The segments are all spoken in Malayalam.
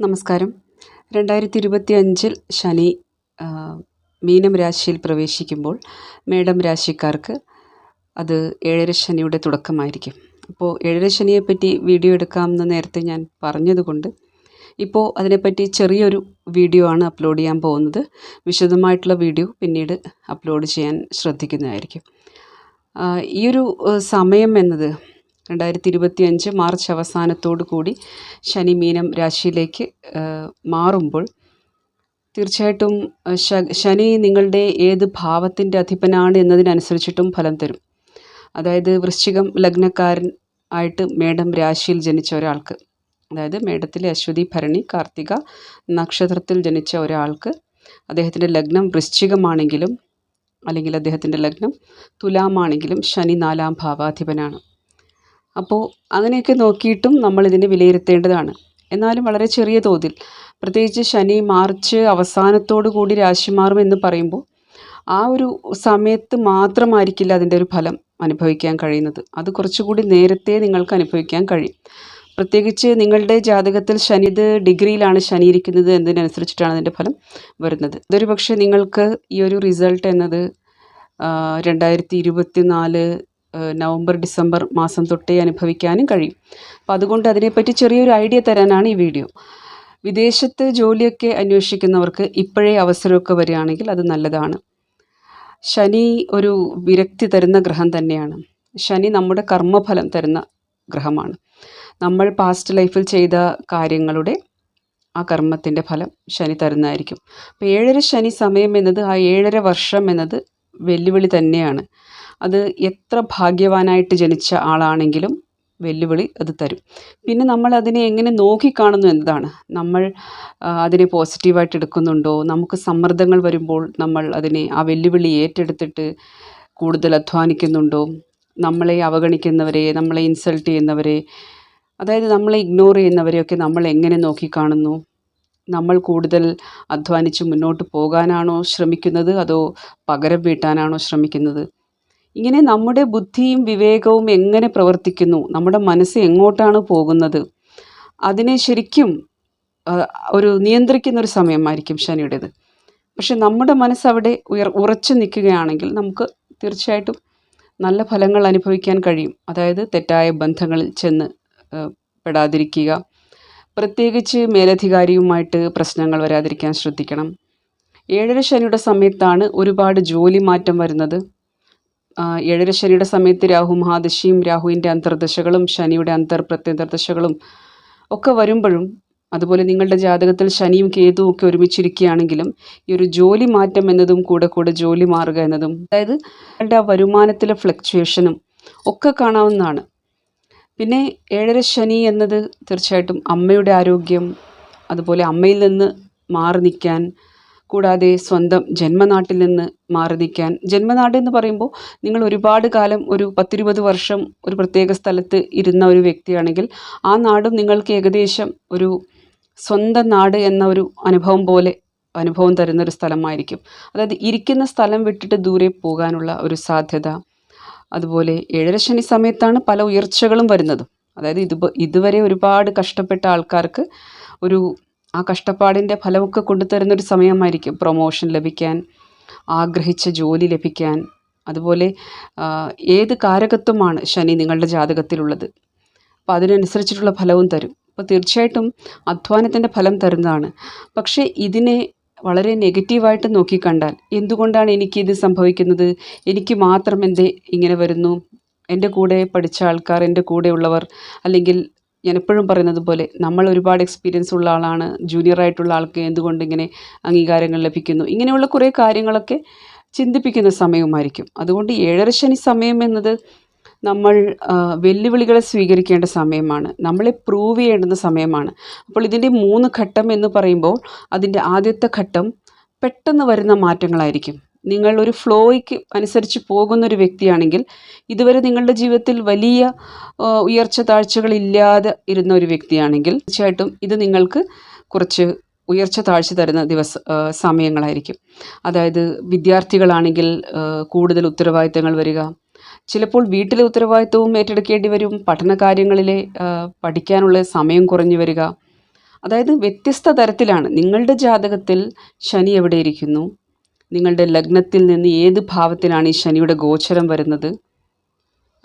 നമസ്കാരം. രണ്ടായിരത്തി ഇരുപത്തി അഞ്ചിൽ ശനി മീനം രാശിയിൽ പ്രവേശിക്കുമ്പോൾ മേടം രാശിക്കാർക്ക് അത് ഏഴര ശനിയുടെ തുടക്കമായിരിക്കും. അപ്പോൾ ഏഴര ശനിയെപ്പറ്റി വീഡിയോ എടുക്കാമെന്ന് നേരത്തെ ഞാൻ പറഞ്ഞതുകൊണ്ട് ഇപ്പോൾ അതിനെപ്പറ്റി ചെറിയൊരു വീഡിയോ ആണ് അപ്ലോഡ് ചെയ്യാൻ പോകുന്നത്. വിശദമായിട്ടുള്ള വീഡിയോ പിന്നീട് അപ്ലോഡ് ചെയ്യാൻ ശ്രദ്ധിക്കുന്നതായിരിക്കും. ഈ ഒരു സമയം എന്നത് രണ്ടായിരത്തി ഇരുപത്തി അഞ്ച് മാർച്ച് അവസാനത്തോടു കൂടി ശനി മീനം രാശിയിലേക്ക് മാറുമ്പോൾ തീർച്ചയായിട്ടും ശനി നിങ്ങളുടെ ഏത് ഭാവത്തിന്റെ അധിപനാണ് എന്നതിനനുസരിച്ചിട്ടും ഫലം തരും. അതായത് വൃശ്ചികം ലഗ്നക്കാരൻ ആയിട്ട് മേടം രാശിയിൽ ജനിച്ച ഒരാൾക്ക് അതായത് മേടത്തിലെ അശ്വതി ഭരണി കാർത്തിക നക്ഷത്രത്തിൽ ജനിച്ച ഒരാൾക്ക് അദ്ദേഹത്തിന്റെ ലഗ്നം വൃശ്ചികമാണെങ്കിലും അല്ലെങ്കിൽ അദ്ദേഹത്തിന്റെ ലഗ്നം തുലാമാണെങ്കിലും ശനി നാലാം ഭാവാധിപനാണ്. അപ്പോൾ അങ്ങനെയൊക്കെ നോക്കിയിട്ടും നമ്മൾ ഇതിനെ വിലയിരുത്തേണ്ടതാണ്. എന്നാലും വളരെ ചെറിയ തോതിൽ. പ്രത്യേകിച്ച് ശനി മാർച്ച് അവസാനത്തോടു കൂടി രാശി മാറും എന്ന് പറയുമ്പോൾ ആ ഒരു സമയത്ത് മാത്രമായിരിക്കില്ല അതിന്റെ ഒരു ഫലം അനുഭവിക്കാൻ കഴിയുന്നത്. അത് കുറച്ചുകൂടി നേരത്തെ നിങ്ങൾക്ക് അനുഭവിക്കാൻ കഴിയും. പ്രത്യേകിച്ച് നിങ്ങളുടെ ജാതകത്തിൽ ശനി ഇത് ഡിഗ്രിയിലാണ് ശനി ഇരിക്കുന്നത് എന്നതിനനുസരിച്ചിട്ടാണ് അതിന്റെ ഫലം വരുന്നത്. ഇതൊരു പക്ഷേ നിങ്ങൾക്ക് ഈ ഒരു റിസൾട്ട് എന്നത് രണ്ടായിരത്തി ഇരുപത്തി നാല് നവംബർ ഡിസംബർ മാസം തൊട്ടേ അനുഭവിക്കാനും കഴിയും. അപ്പോൾ അതുകൊണ്ട് അതിനെപ്പറ്റി ചെറിയൊരു ഐഡിയ തരാനാണ് ഈ വീഡിയോ. വിദേശത്ത് ജോലിയൊക്കെ അന്വേഷിക്കുന്നവർക്ക് ഇപ്പോഴേ അവസരമൊക്കെ വരികയാണെങ്കിൽ അത് നല്ലതാണ്. ശനി ഒരു വിരക്തി തരുന്ന ഗ്രഹം തന്നെയാണ്. ശനി നമ്മുടെ കർമ്മഫലം തരുന്ന ഗ്രഹമാണ്. നമ്മൾ പാസ്റ്റ് ലൈഫിൽ ചെയ്ത കാര്യങ്ങളുടെ ആ കർമ്മത്തിന്റെ ഫലം ശനി തരുന്നതായിരിക്കും. അപ്പോൾ ഏഴര ശനി സമയം എന്നത് ആ ഏഴര വർഷം എന്നത് വെല്ലുവിളി തന്നെയാണ്. അത് എത്ര ഭാഗ്യവാനായിട്ട് ജനിച്ച ആളാണെങ്കിലും വെല്ലുവിളി അത് തരും. പിന്നെ നമ്മൾ അതിനെ എങ്ങനെ നോക്കിക്കാണുന്നു എന്നതാണ്. നമ്മൾ അതിനെ പോസിറ്റീവായിട്ട് എടുക്കുന്നുണ്ടോ? നമുക്ക് സമ്മർദ്ദങ്ങൾ വരുമ്പോൾ നമ്മൾ അതിനെ ആ വെല്ലുവിളി ഏറ്റെടുത്തിട്ട് കൂടുതൽ അധ്വാനിക്കുന്നുണ്ടോ? നമ്മളെ അവഗണിക്കുന്നവരെ നമ്മളെ ഇൻസൾട്ട് ചെയ്യുന്നവരെ അതായത് നമ്മളെ ഇഗ്നോർ ചെയ്യുന്നവരെയൊക്കെ നമ്മൾ എങ്ങനെ നോക്കിക്കാണുന്നു? നമ്മൾ കൂടുതൽ അധ്വാനിച്ച് മുന്നോട്ട് പോകാനാണോ ശ്രമിക്കുന്നത്? അതോ പകരം വീട്ടാനാണോ ശ്രമിക്കുന്നത്? ഇങ്ങനെ നമ്മുടെ ബുദ്ധിയും വിവേകവും എങ്ങനെ പ്രവർത്തിക്കുന്നു? നമ്മുടെ മനസ്സ് എങ്ങോട്ടാണ് പോകുന്നത്? അതിനെ ശരിക്കും ഒരു നിയന്ത്രിക്കുന്ന ഒരു സമയമായിരിക്കും ശനിയുടേത്. പക്ഷെ നമ്മുടെ മനസ്സ് അവിടെ ഉയർ ഉറച്ചു നിൽക്കുകയാണെങ്കിൽ നമുക്ക് തീർച്ചയായിട്ടും നല്ല ഫലങ്ങൾ അനുഭവിക്കാൻ കഴിയും. അതായത് തെറ്റായ ബന്ധങ്ങളിൽ ചെന്ന് പെടാതിരിക്കുക. പ്രത്യേകിച്ച് മേലധികാരിയുമായിട്ട് പ്രശ്നങ്ങൾ വരാതിരിക്കാൻ ശ്രദ്ധിക്കണം. ഏഴര ശനിയുടെ സമയത്താണ് ഒരുപാട് ജോലി മാറ്റം വരുന്നത്. ആ, ഏഴര ശനിയുടെ സമയത്ത് രാഹു മഹാദശിയും രാഹുവിന്റെ അന്തർദശകളും ശനിയുടെ അന്തർ പ്രത്യന്തർദശകളും ഒക്കെ വരുമ്പോഴും അതുപോലെ നിങ്ങളുടെ ജാതകത്തിൽ ശനിയും കേതുവും ഒക്കെ ഒരുമിച്ചിരിക്കുകയാണെങ്കിലും ഈ ഒരു ജോലി മാറ്റം എന്നതും കൂടെ കൂടെ ജോലി മാറുക എന്നതും അതായത് നിങ്ങളുടെ ആ വരുമാനത്തിലെ ഫ്ലക്ച്വേഷനും ഒക്കെ കാണാവുന്നതാണ്. പിന്നെ ഏഴര ശനി എന്നത് തീർച്ചയായിട്ടും അമ്മയുടെ ആരോഗ്യം അതുപോലെ അമ്മയിൽ നിന്ന് മാറി നിൽക്കാൻ കൂടാതെ സ്വന്തം ജന്മനാട്ടിൽ നിന്ന് മാറി നിൽക്കാൻ. ജന്മനാട് എന്ന് പറയുമ്പോൾ നിങ്ങൾ ഒരുപാട് കാലം ഒരു പത്തിരുപത് വർഷം ഒരു പ്രത്യേക സ്ഥലത്ത് ഇരുന്ന ഒരു വ്യക്തിയാണെങ്കിൽ ആ നാടും നിങ്ങൾക്ക് ഏകദേശം ഒരു സ്വന്തം നാട് എന്ന ഒരു അനുഭവം പോലെ അനുഭവം തരുന്ന ഒരു സ്ഥലമായിരിക്കും. അതായത് ഇരിക്കുന്ന സ്ഥലം വിട്ടിട്ട് ദൂരെ പോകാനുള്ള ഒരു സാധ്യത. അതുപോലെ ഏഴര ശനി സമയത്താണ് പല ഉയർച്ചകളും വരുന്നതും. അതായത് ഇത് ഇതുവരെ ഒരുപാട് കഷ്ടപ്പെട്ട ആൾക്കാർക്ക് ഒരു ആ കഷ്ടപ്പാടിന്റെ ഫലമൊക്കെ കൊണ്ടുതരുന്ന ഒരു സമയമായിരിക്കും പ്രൊമോഷൻ ലഭിക്കാൻ ആഗ്രഹിച്ച ജോലി ലഭിക്കാൻ. അതുപോലെ ഏത് കാരകത്വമാണ് ശനി നിങ്ങളുടെ ജാതകത്തിലുള്ളത്? അപ്പോൾ അതിനനുസരിച്ചിട്ടുള്ള ഫലവും തരും. അപ്പോൾ തീർച്ചയായിട്ടും അധ്വാനത്തിന്റെ ഫലം തരുന്നതാണ്. പക്ഷേ ഇതിനെ വളരെ നെഗറ്റീവായിട്ട് നോക്കിക്കണ്ടാൽ എന്തുകൊണ്ടാണ് എനിക്കിത് സംഭവിക്കുന്നത്? എനിക്ക് മാത്രം എന്തേ ഇങ്ങനെ വരുന്നു? എന്റെ കൂടെ പഠിച്ച ആൾക്കാർ എന്റെ കൂടെയുള്ളവർ അല്ലെങ്കിൽ ഞാൻ എപ്പോഴും പറയുന്നത് പോലെ നമ്മൾ ഒരുപാട് എക്സ്പീരിയൻസ് ഉള്ള ആളാണ്. ജൂനിയർ ആയിട്ടുള്ള ആൾക്ക് എന്തുകൊണ്ട് ഇങ്ങനെ അംഗീകാരങ്ങൾ ലഭിക്കുന്നു? ഇങ്ങനെയുള്ള കുറേ കാര്യങ്ങളൊക്കെ ചിന്തിപ്പിക്കുന്ന സമയവുമായിരിക്കും. അതുകൊണ്ട് ഏഴര ശനി സമയം എന്നത് നമ്മൾ വെല്ലുവിളികളെ സ്വീകരിക്കേണ്ട സമയമാണ്. നമ്മളെ പ്രൂവ് ചെയ്യേണ്ടുന്ന സമയമാണ്. അപ്പോൾ ഇതിന്റെ മൂന്ന് ഘട്ടം എന്ന് പറയുമ്പോൾ അതിന്റെ ആദ്യത്തെ ഘട്ടം പെട്ടെന്ന് വരുന്ന മാറ്റങ്ങളായിരിക്കും. നിങ്ങൾ ഒരു ഫ്ലോയ്ക്ക് അനുസരിച്ച് പോകുന്ന ഒരു വ്യക്തിയാണെങ്കിൽ ഇതുവരെ നിങ്ങളുടെ ജീവിതത്തിൽ വലിയ ഉയർച്ച താഴ്ചകളില്ലാതെ ഇരുന്ന ഒരു വ്യക്തിയാണെങ്കിൽ തീർച്ചയായിട്ടും ഇത് നിങ്ങൾക്ക് കുറച്ച് ഉയർച്ച താഴ്ച തരുന്ന ദിവസ സമയങ്ങളായിരിക്കും. അതായത് വിദ്യാർത്ഥികളാണെങ്കിൽ കൂടുതൽ ഉത്തരവാദിത്തങ്ങൾ വരിക. ചിലപ്പോൾ വീട്ടിലെ ഉത്തരവാദിത്വവും ഏറ്റെടുക്കേണ്ടി വരും. പഠന കാര്യങ്ങളിലെ പഠിക്കാനുള്ള സമയം കുറഞ്ഞു വരിക. അതായത് വ്യത്യസ്ത തരത്തിലാണ്. നിങ്ങളുടെ ജാതകത്തിൽ ശനി എവിടെ ഇരിക്കുന്നു? നിങ്ങളുടെ ലഗ്നത്തിൽ നിന്ന് ഏത് ഭാവത്തിലാണ് ഈ ശനിയുടെ ഗോചരം വരുന്നത്?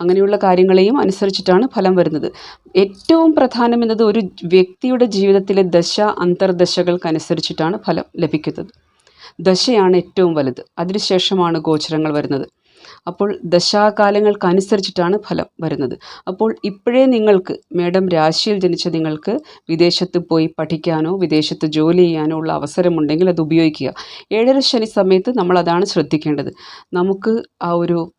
അങ്ങനെയുള്ള കാര്യങ്ങളെയും അനുസരിച്ചിട്ടാണ് ഫലം വരുന്നത്. ഏറ്റവും പ്രധാനം എന്നത് ഒരു വ്യക്തിയുടെ ജീവിതത്തിലെ ദശ അന്തർദശകൾക്കനുസരിച്ചിട്ടാണ് ഫലം ലഭിക്കുന്നത്. ദശയാണ് ഏറ്റവും വലുത്. അതിനുശേഷമാണ് ഗോചരങ്ങൾ വരുന്നത്. അപ്പോൾ ദശാകാലങ്ങൾക്കനുസരിച്ചിട്ടാണ് ഫലം വരുന്നത്. അപ്പോൾ ഇപ്പോഴേ നിങ്ങൾക്ക് മേഡം രാശിയിൽ ജനിച്ച നിങ്ങൾക്ക് വിദേശത്ത് പോയി പഠിക്കാനോ വിദേശത്ത് ജോലി ചെയ്യാനോ ഉള്ള അവസരമുണ്ടെങ്കിൽ അത് ഉപയോഗിക്കുക. ഏഴര ശനി സമയത്ത് നമ്മൾ അതാണ് ശ്രദ്ധിക്കേണ്ടത്. നമുക്ക് ആ ഒരു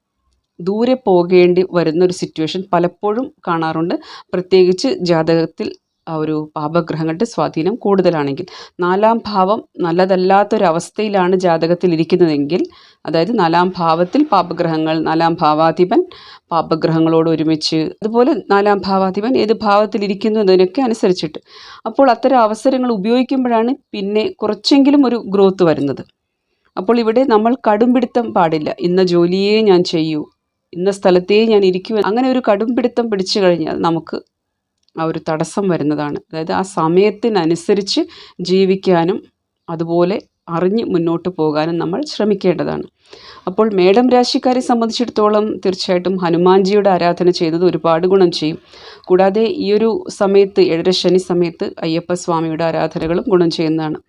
ദൂരെ പോകേണ്ടി വരുന്ന ഒരു സിറ്റുവേഷൻ പലപ്പോഴും കാണാറുണ്ട്. പ്രത്യേകിച്ച് ജാതകത്തിൽ ഒരു പാപഗ്രഹങ്ങളുടെ സ്വാധീനം കൂടുതലാണെങ്കിൽ. നാലാം ഭാവം നല്ലതല്ലാത്തൊരവസ്ഥയിലാണ് ജാതകത്തിൽ ഇരിക്കുന്നതെങ്കിൽ അതായത് നാലാം ഭാവത്തിൽ പാപഗ്രഹങ്ങൾ നാലാം ഭാവാധിപൻ പാപഗ്രഹങ്ങളോട് ഒരുമിച്ച് അതുപോലെ നാലാം ഭാവാധിപൻ ഏത് ഭാവത്തിൽ ഇരിക്കുന്നു എന്നതിനൊക്കെ അനുസരിച്ചിട്ട്. അപ്പോൾ അത്തരം അവസരങ്ങൾ ഉപയോഗിക്കുമ്പോഴാണ് പിന്നെ കുറച്ചെങ്കിലും ഒരു ഗ്രോത്ത് വരുന്നത്. അപ്പോൾ ഇവിടെ നമ്മൾ കടുംപിടുത്തം പാടില്ല. ഇന്ന ജോലിയേ ഞാൻ ചെയ്യൂ ഇന്ന സ്ഥലത്തേ ഞാൻ ഇരിക്കൂ. അങ്ങനെ ഒരു കടുംപിടുത്തം പിടിച്ചു കഴിഞ്ഞാൽ നമുക്ക് ആ ഒരു തടസ്സം വരുന്നതാണ്. അതായത് ആ സമയത്തിനനുസരിച്ച് ജീവിക്കാനും അതുപോലെ അറിഞ്ഞ് മുന്നോട്ട് പോകാനും നമ്മൾ ശ്രമിക്കേണ്ടതാണ്. അപ്പോൾ മേഡം രാശിക്കാരെ സംബന്ധിച്ചിടത്തോളം തീർച്ചയായിട്ടും ഹനുമാൻജിയുടെ ആരാധന ചെയ്യുന്നത് ഒരുപാട് ഗുണം ചെയ്യും. കൂടാതെ ഈ ഒരു സമയത്ത് ഏഴര ശനി സമയത്ത് അയ്യപ്പ സ്വാമിയുടെ ആരാധനകളും ഗുണം ചെയ്യുന്നതാണ്.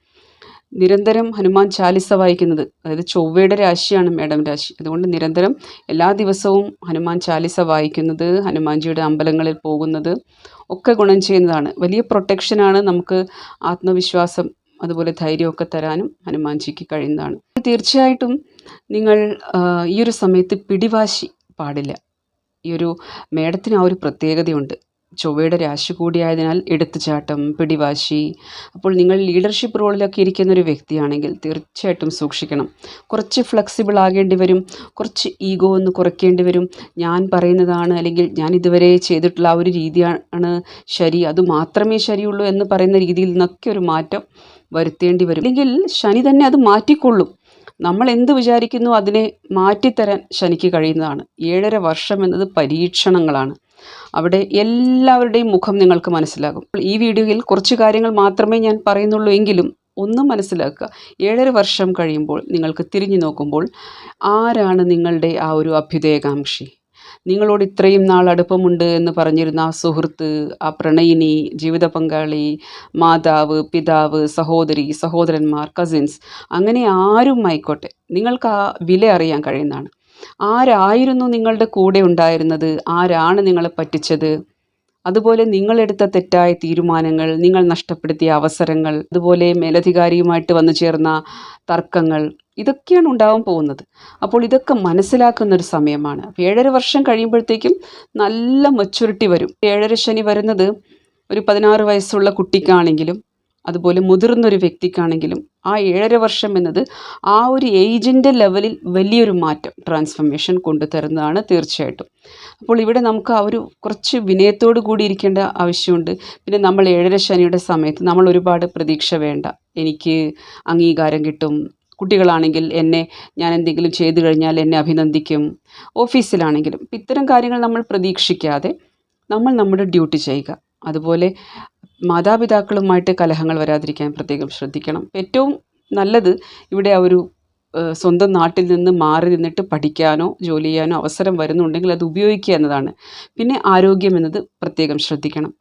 നിരന്തരം ഹനുമാൻ ചാലിസ വായിക്കുന്നത്. അതായത് ചൊവ്വയുടെ രാശിയാണ് മേഡം രാശി. അതുകൊണ്ട് നിരന്തരം എല്ലാ ദിവസവും ഹനുമാൻ ചാലിസ വായിക്കുന്നത് ഹനുമാൻജിയുടെ അമ്പലങ്ങളിൽ പോകുന്നത് ഒക്കെ ഗുണം ചെയ്യുന്നതാണ്. വലിയ പ്രൊട്ടക്ഷനാണ് നമുക്ക് ആത്മവിശ്വാസം അതുപോലെ ധൈര്യമൊക്കെ തരാനും ഹനുമാൻജിക്ക് കഴിയുന്നതാണ്. തീർച്ചയായിട്ടും നിങ്ങൾ ഈ ഒരു സമയത്ത് പിടിവാശി പാടില്ല. ഈ ഒരു മേഡത്തിന് ആ ഒരു പ്രത്യേകതയുണ്ട്. ചൊവ്വയുടെ രാശി കൂടിയായതിനാൽ എടുത്തുചാട്ടം പിടിവാശി. അപ്പോൾ നിങ്ങൾ ലീഡർഷിപ്പ് റോളിലൊക്കെ ഇരിക്കുന്ന ഒരു വ്യക്തിയാണെങ്കിൽ തീർച്ചയായിട്ടും സൂക്ഷിക്കണം. കുറച്ച് ഫ്ലെക്സിബിൾ ആകേണ്ടി വരും. കുറച്ച് ഈഗോ ഒന്ന് കുറയ്ക്കേണ്ടി വരും. ഞാൻ പറയുന്നതാണ് അല്ലെങ്കിൽ ഞാൻ ഇതുവരെ ചെയ്തിട്ടുള്ള ആ ഒരു രീതിയാണ് ശരി അത് മാത്രമേ ശരിയുള്ളൂ എന്ന് പറയുന്ന രീതിയിൽ നിന്നൊക്കെ ഒരു മാറ്റം വരുത്തേണ്ടി വരും. അല്ലെങ്കിൽ ശനി തന്നെ അത് മാറ്റിക്കൊള്ളും. നമ്മൾ എന്ത് വിചാരിക്കുന്നു അതിനെ മാറ്റിത്തരാൻ ശനിക്ക് കഴിയുന്നതാണ്. ഏഴര വർഷം എന്നത് പരീക്ഷണങ്ങളാണ്. അവിടെ എല്ലാവരുടെയും മുഖം നിങ്ങൾക്ക് മനസ്സിലാകും. ഈ വീഡിയോയിൽ കുറച്ച് കാര്യങ്ങൾ മാത്രമേ ഞാൻ പറയുന്നുള്ളൂ എങ്കിലും ഒന്നും മനസ്സിലാക്കുക. ഏഴര വർഷം കഴിയുമ്പോൾ നിങ്ങൾക്ക് തിരിഞ്ഞു നോക്കുമ്പോൾ ആരാണ് നിങ്ങളുടെ ആ ഒരു അഭ്യുദയകാംക്ഷി? നിങ്ങളോട് ഇത്രയും നാൾ അടുപ്പമുണ്ട് എന്ന് പറഞ്ഞിരുന്ന ആ സുഹൃത്ത് ആ പ്രണയിനി ജീവിത പങ്കാളി മാതാവ് പിതാവ് സഹോദരി സഹോദരന്മാർ കസിൻസ് അങ്ങനെ ആരും ആയിക്കോട്ടെ നിങ്ങൾക്ക് ആ വില അറിയാൻ കഴിയുന്നതാണ്. ആരായിരുന്നു നിങ്ങളുടെ കൂടെ ഉണ്ടായിരുന്നത്? ആരാണ് നിങ്ങളെ പറ്റിച്ചത്? അതുപോലെ നിങ്ങളെടുത്ത തെറ്റായ തീരുമാനങ്ങൾ നിങ്ങൾ നഷ്ടപ്പെടുത്തിയ അവസരങ്ങൾ അതുപോലെ മേലധികാരിയുമായിട്ട് വന്നു ചേർന്ന തർക്കങ്ങൾ ഇതൊക്കെയാണ് ഉണ്ടാവാൻ പോകുന്നത്. അപ്പോൾ ഇതൊക്കെ മനസ്സിലാക്കുന്ന ഒരു സമയമാണ്. അപ്പോൾ ഏഴര വർഷം കഴിയുമ്പോഴത്തേക്കും നല്ല മെച്യൂരിറ്റി വരും. ഏഴര ശനി വരുന്നത് ഒരു പതിനാറ് വയസ്സുള്ള കുട്ടിക്കാണെങ്കിലും അതുപോലെ മുതിർന്നൊരു വ്യക്തിക്കാണെങ്കിലും ആ ഏഴര വർഷം എന്നത് ആ ഒരു ഏജിന്റെ ലെവലിൽ വലിയൊരു മാറ്റം ട്രാൻസ്ഫർമേഷൻ കൊണ്ടുതരുന്നതാണ് തീർച്ചയായിട്ടും. അപ്പോൾ ഇവിടെ നമുക്ക് ആ ഒരു കുറച്ച് വിനയത്തോടു കൂടി ഇരിക്കേണ്ട ആവശ്യമുണ്ട്. പിന്നെ നമ്മൾ ഏഴര ശനിയുടെ സമയത്ത് നമ്മൾ ഒരുപാട് പ്രതീക്ഷ വേണ്ട. എനിക്ക് അംഗീകാരം കിട്ടും. കുട്ടികളാണെങ്കിൽ എന്നെ ഞാൻ എന്തെങ്കിലും ചെയ്തു കഴിഞ്ഞാൽ എന്നെ അഭിനന്ദിക്കും. ഓഫീസിലാണെങ്കിലും ഇത്തരം കാര്യങ്ങൾ നമ്മൾ പ്രതീക്ഷിക്കാതെ നമ്മൾ നമ്മുടെ ഡ്യൂട്ടി ചെയ്യുക. അതുപോലെ മാതാപിതാക്കളുമായിട്ട് കലഹങ്ങൾ വരാതിരിക്കാൻ പ്രത്യേകം ശ്രദ്ധിക്കണം. ഏറ്റവും നല്ലത് ഇവിടെ ആ ഒരു സ്വന്തം നാട്ടിൽ നിന്ന് മാറി നിന്നിട്ട് പഠിക്കാനോ ജോലി ചെയ്യാനോ അവസരം വരുന്നുണ്ടെങ്കിൽ അത് ഉപയോഗിക്കുക എന്നതാണ്. പിന്നെ ആരോഗ്യം എന്നത് പ്രത്യേകം ശ്രദ്ധിക്കണം.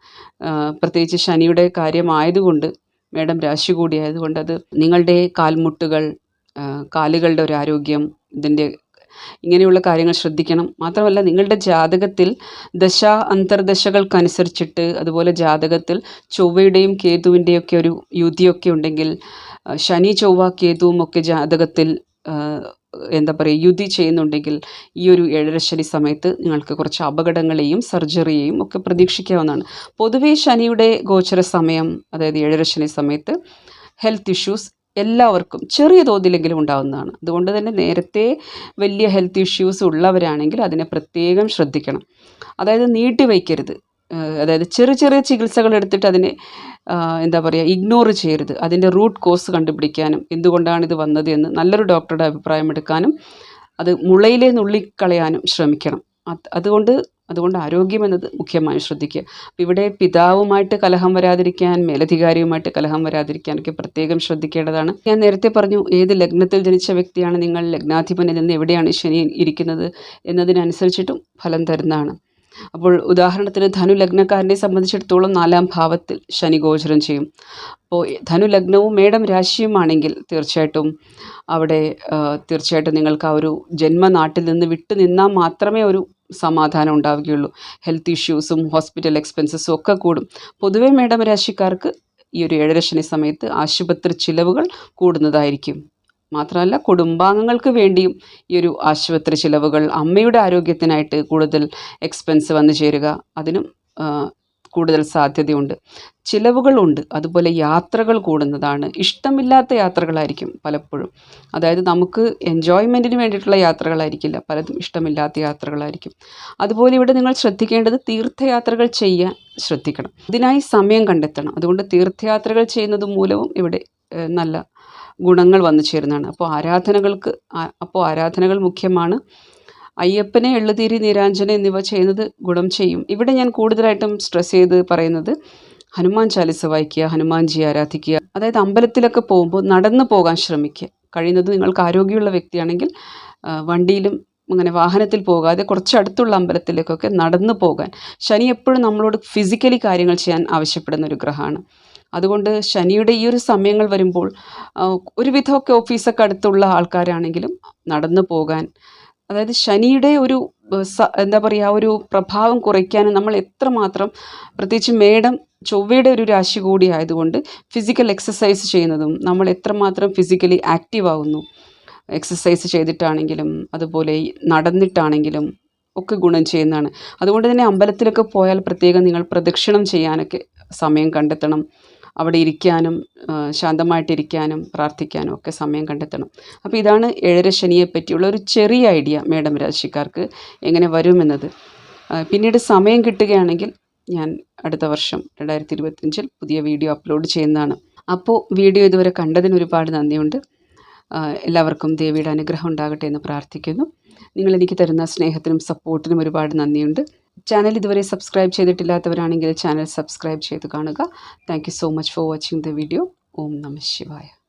പ്രത്യേകിച്ച് ശനിയുടെ കാര്യമായതുകൊണ്ട് മേഡം രാശി കൂടിയായതുകൊണ്ട് അത് നിങ്ങളുടെ കാൽമുട്ടുകൾ കാലുകളുടെ ഒരു ആരോഗ്യം ഇതിന്റെ ഇങ്ങനെയുള്ള കാര്യങ്ങൾ ശ്രദ്ധിക്കണം. മാത്രമല്ല നിങ്ങളുടെ ജാതകത്തിൽ ദശ അന്തർദശകൾക്കനുസരിച്ചിട്ട് അതുപോലെ ജാതകത്തിൽ ചൊവ്വയുടെയും കേതുവിന്റെയും ഒക്കെ ഒരു യുതിയൊക്കെ ഉണ്ടെങ്കിൽ ശനി ചൊവ്വ കേതുവും ഒക്കെ ജാതകത്തിൽ എന്താ പറയുക യുതി ചെയ്യുന്നുണ്ടെങ്കിൽ ഈ ഒരു ഏഴരശ്ശനി ശനി സമയത്ത് നിങ്ങൾക്ക് കുറച്ച് അപകടങ്ങളെയും സർജറിയെയും ഒക്കെ പ്രതീക്ഷിക്കാവുന്നതാണ്. പൊതുവേ ശനിയുടെ ഗോചര സമയം അതായത് ഏഴര ശനി സമയത്ത് ഹെൽത്ത് ഇഷ്യൂസ് എല്ലാവർക്കും ചെറിയ തോതിലെങ്കിലും ഉണ്ടാകുന്നതാണ് അതുകൊണ്ട് തന്നെ നേരത്തെ വലിയ ഹെൽത്ത് ഇഷ്യൂസ് ഉള്ളവരാണെങ്കിൽ അതിനെ പ്രത്യേകം ശ്രദ്ധിക്കണം. അതായത് നീട്ടി വയ്ക്കരുത്. അതായത് ചെറിയ ചെറിയ ചികിത്സകൾ എടുത്തിട്ട് അതിനെ എന്താ പറയുക ഇഗ്നോർ ചെയ്യരുത്. അതിന്റെ റൂട്ട് കോസ് കണ്ടുപിടിക്കാനും എന്തുകൊണ്ടാണ് ഇത് വന്നത് എന്ന് നല്ലൊരു ഡോക്ടറുടെ അഭിപ്രായം എടുക്കാനും അത് മുളയിലേ നുള്ളിക്കളയാനും ശ്രമിക്കണം. അതുകൊണ്ട് അതുകൊണ്ട് ആരോഗ്യം എന്നത് മുഖ്യമായും ശ്രദ്ധിക്കുക. അപ്പോൾ ഇവിടെ പിതാവുമായിട്ട് കലഹം വരാതിരിക്കാൻ മേലധികാരിയുമായിട്ട് കലഹം വരാതിരിക്കാനൊക്കെ പ്രത്യേകം ശ്രദ്ധിക്കേണ്ടതാണ്. ഞാൻ നേരത്തെ പറഞ്ഞു ഏത് ലഗ്നത്തിൽ ജനിച്ച വ്യക്തിയാണ് നിങ്ങൾ ലഗ്നാധിപനിൽ നിന്ന് എവിടെയാണ് ശനി ഇരിക്കുന്നത് എന്നതിനനുസരിച്ചിട്ടും ഫലം തരുന്നതാണ്. അപ്പോൾ ഉദാഹരണത്തിന് ധനു ലഗ്നക്കാരനെ സംബന്ധിച്ചിടത്തോളം നാലാം ഭാവത്തിൽ ശനി ഗോചരം ചെയ്യും. അപ്പോൾ ധനു ലഗ്നവും മേടം രാശിയുമാണെങ്കിൽ തീർച്ചയായിട്ടും അവിടെ തീർച്ചയായിട്ടും നിങ്ങൾക്ക് ആ ഒരു ജന്മനാട്ടിൽ നിന്ന് വിട്ടു നിന്നാൽ മാത്രമേ ഒരു സമാധാനം ഉണ്ടാവുകയുള്ളൂ. ഹെൽത്ത് ഇഷ്യൂസും ഹോസ്പിറ്റൽ എക്സ്പെൻസസും ഒക്കെ കൂടും. പൊതുവെ മേഡം രാശിക്കാർക്ക് ഈ ഒരു ഏഴര ശനി സമയത്ത് ആശുപത്രി ചിലവുകൾ കൂടുന്നതായിരിക്കും. മാത്രമല്ല കുടുംബാംഗങ്ങൾക്ക് വേണ്ടിയും ഈ ഒരു ആശുപത്രി ചിലവുകൾ അമ്മയുടെ ആരോഗ്യത്തിനായിട്ട് കൂടുതൽ എക്സ്പെൻസ് വന്നു ചേരുക. അതിനും കൂടുതൽ സാധ്യതയുണ്ട്. ചിലവുകളുണ്ട്. അതുപോലെ യാത്രകൾ കൂടുന്നതാണ്. ഇഷ്ടമില്ലാത്ത യാത്രകളായിരിക്കും പലപ്പോഴും. അതായത് നമുക്ക് എൻജോയ്മെന്റിന് വേണ്ടിയിട്ടുള്ള യാത്രകളായിരിക്കില്ല. പലതും ഇഷ്ടമില്ലാത്ത യാത്രകളായിരിക്കും. അതുപോലെ ഇവിടെ നിങ്ങൾ ശ്രദ്ധിക്കേണ്ടത് തീർത്ഥയാത്രകൾ ചെയ്യാൻ ശ്രദ്ധിക്കണം. ഇതിനായി സമയം കണ്ടെത്തണം. അതുകൊണ്ട് തീർത്ഥയാത്രകൾ ചെയ്യുന്നത് മൂലവും ഇവിടെ നല്ല ഗുണങ്ങൾ വന്നു ചേരുന്നതാണ്. അപ്പോൾ ആരാധനകൾക്ക് അപ്പോൾ ആരാധനകൾ മുഖ്യമാണ് അയ്യപ്പനെ എള്ളുതീരി നീരാഞ്ജന എന്നിവ ചെയ്യുന്നത് ഗുണം ചെയ്യും. ഇവിടെ ഞാൻ കൂടുതലായിട്ടും സ്ട്രെസ് ചെയ്ത് പറയുന്നത് ഹനുമാൻ ചാലിസ വായിക്കുക ഹനുമാൻജി ആരാധിക്കുക. അതായത് അമ്പലത്തിലൊക്കെ പോകുമ്പോൾ നടന്നു പോകാൻ ശ്രമിക്കുക. കഴിയുന്നത് നിങ്ങൾക്ക് ആരോഗ്യമുള്ള വ്യക്തിയാണെങ്കിൽ വണ്ടിയിലും അങ്ങനെ വാഹനത്തിൽ പോകാതെ കുറച്ച് അടുത്തുള്ള അമ്പലത്തിലേക്കൊക്കെ നടന്നു പോകാൻ. ശനി എപ്പോഴും നമ്മളോട് ഫിസിക്കലി കാര്യങ്ങൾ ചെയ്യാൻ ആവശ്യപ്പെടുന്ന ഒരു ഗ്രഹമാണ്. അതുകൊണ്ട് ശനിയുടെ ഈ ഒരു സമയങ്ങൾ വരുമ്പോൾ ഒരുവിധമൊക്കെ ഓഫീസൊക്കെ അടുത്തുള്ള ആൾക്കാരാണെങ്കിലും നടന്നു പോകാൻ അതായത് ശനിയുടെ ഒരു എന്താ പറയുക ഒരു പ്രഭാവം കുറയ്ക്കാൻ നമ്മൾ എത്രമാത്രം പ്രത്യേകിച്ച് മേടം ചൊവ്വയുടെ ഒരു രാശി കൂടി ആയതുകൊണ്ട് ഫിസിക്കൽ എക്സസൈസ് ചെയ്യുന്നതും നമ്മൾ എത്രമാത്രം ഫിസിക്കലി ആക്റ്റീവ് ആകുന്നു എക്സസൈസ് ചെയ്തിട്ടാണെങ്കിലും അതുപോലെ നടന്നിട്ടാണെങ്കിലും ഒക്കെ ഗുണം ചെയ്യുന്നതാണ്. അതുകൊണ്ട് തന്നെ അമ്പലത്തിലൊക്കെ പോയാൽ പ്രത്യേകം നിങ്ങൾ പ്രദക്ഷിണം ചെയ്യാനൊക്കെ സമയം കണ്ടെത്തണം. അവിടെ ഇരിക്കാനും ശാന്തമായിട്ടിരിക്കാനും പ്രാർത്ഥിക്കാനും ഒക്കെ സമയം കണ്ടെത്തണം. അപ്പോൾ ഇതാണ് ഏഴര ശനിയെ പറ്റിയുള്ള ഒരു ചെറിയ ഐഡിയ മേഡം രാശിക്കാർക്ക് എങ്ങനെ വരുമെന്നത്. പിന്നീട് സമയം കിട്ടുകയാണെങ്കിൽ ഞാൻ അടുത്ത വർഷം രണ്ടായിരത്തി ഇരുപത്തിയഞ്ചിൽ പുതിയ വീഡിയോ അപ്ലോഡ് ചെയ്യുന്നതാണ്. അപ്പോൾ വീഡിയോ ഇതുവരെ കണ്ടതിന് ഒരുപാട് നന്ദിയുണ്ട്. എല്ലാവർക്കും ദേവിയുടെ അനുഗ്രഹം ഉണ്ടാകട്ടെ എന്ന് പ്രാർത്ഥിക്കുന്നു. നിങ്ങൾ എനിക്ക് തരുന്ന സ്നേഹത്തിനും സപ്പോർട്ടിനും ഒരുപാട് നന്ദിയുണ്ട്. ചാനൽ ഇതുവരെ സബ്സ്ക്രൈബ് ചെയ്തിട്ടില്ലാത്തവരാണെങ്കിൽ ചാനൽ സബ്സ്ക്രൈബ് ചെയ്ത് കാണുക. Thank so much for watching the video ഓം നമ ശിവായ.